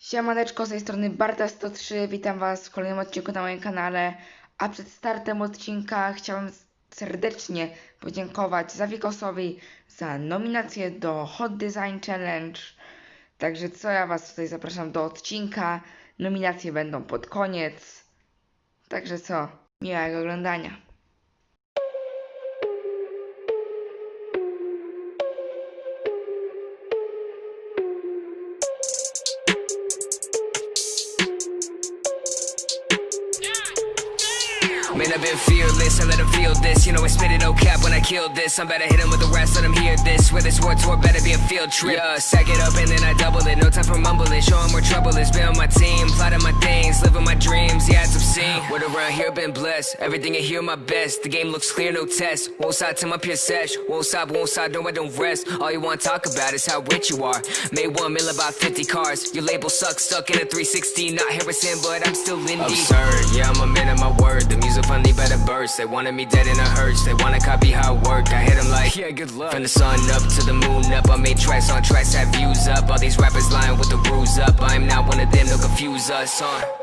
Siemaneczko, z tej strony Barta103, witam Was w kolejnym odcinku na moim kanale, a przed startem odcinka chciałem serdecznie podziękować Zawikosowi za nominację do Hot Design Challenge. Także co ja Was tutaj zapraszam do odcinka, nominacje będą pod koniec. Także co, miłego oglądania. Man, I've been fearless, I let them feel this. You know, I spit it no cap when I kill this. I'm better hit them with the rest, let them hear this. Where this war tour better be a field trip. Yeah, sack it up and then I double it. No time for mumbling, show 'em where trouble is. Be on my team, plotting my things, living my dreams. Yeah, it's obscene. Word around here, been blessed. Everything I hear, my best. The game looks clear, no test. Won't stop till my pure sesh. Won't stop, won't stop, no, I don't rest. All you wanna talk about is how rich you are. Made one mil about 50 cars. Your label sucks, stuck in a 360. Not Harrison, but I'm still Lindy. Absurd, yeah, I'm a man of my word. The music finally better burst. They wanted me dead in a hearse. They wanna copy how I work. I hit 'em like, yeah, good luck. From the sun up to the moon up. I made tracks on tracks, have views up. All these rappers lying with the bruise up. I'm not one of them, they'll confuse us, huh?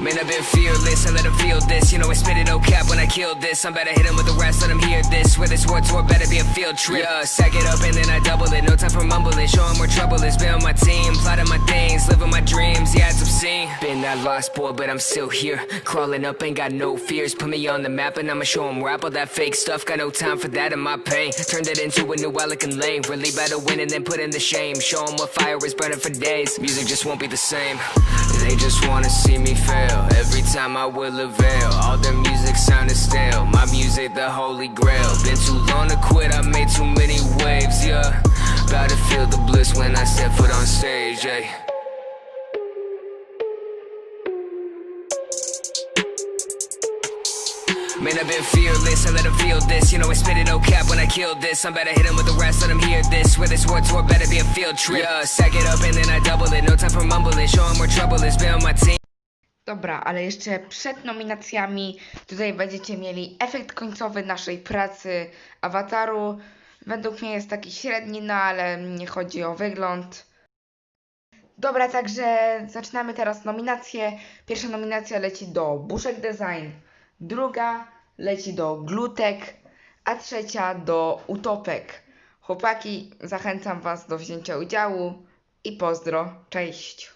Man, I've been fearless, I let them feel this. You know, I spit it no cap when I kill this. I'm better hit 'em with the rest, let them hear this. Where this war tour better be a field trip. Yeah, sack it up and then I double it. No time for mumbling, show 'em where trouble is. Be on my team, plotting my things, living my dreams. Yeah, it's obscene. Been that lost boy, but I'm still here. Crawling up, ain't got no fears. Put me on the map and I'ma show show 'em rap all that fake stuff. Got no time for that in my pain. Turned it into a new Alec lane. Really better win and then put in the shame. Show 'em what fire is burning for days. Music just won't be the same. They just wanna see me fail. Every time I will avail. All their music sounded stale. My music, the holy grail. Been too long to quit, I made too many waves, yeah. About to feel the bliss when I step foot on stage, yeah. Man, I've been fearless, I let feel this. You know, I spit it no cap when I kill this. I'm hit 'em with the rest, let them hear this. Where this war tour better be a field trip. Yeah, sack it up and then I double it. No time for mumbling, show where trouble is. Be on my team. Dobra, ale jeszcze przed nominacjami tutaj będziecie mieli efekt końcowy naszej pracy awataru. Według mnie jest taki średni, no ale nie chodzi o wygląd. Dobra, także zaczynamy teraz nominacje. Pierwsza nominacja leci do Buszek Design, druga leci do Glutek, a trzecia do Utopek. Chłopaki, zachęcam Was do wzięcia udziału i pozdro, cześć!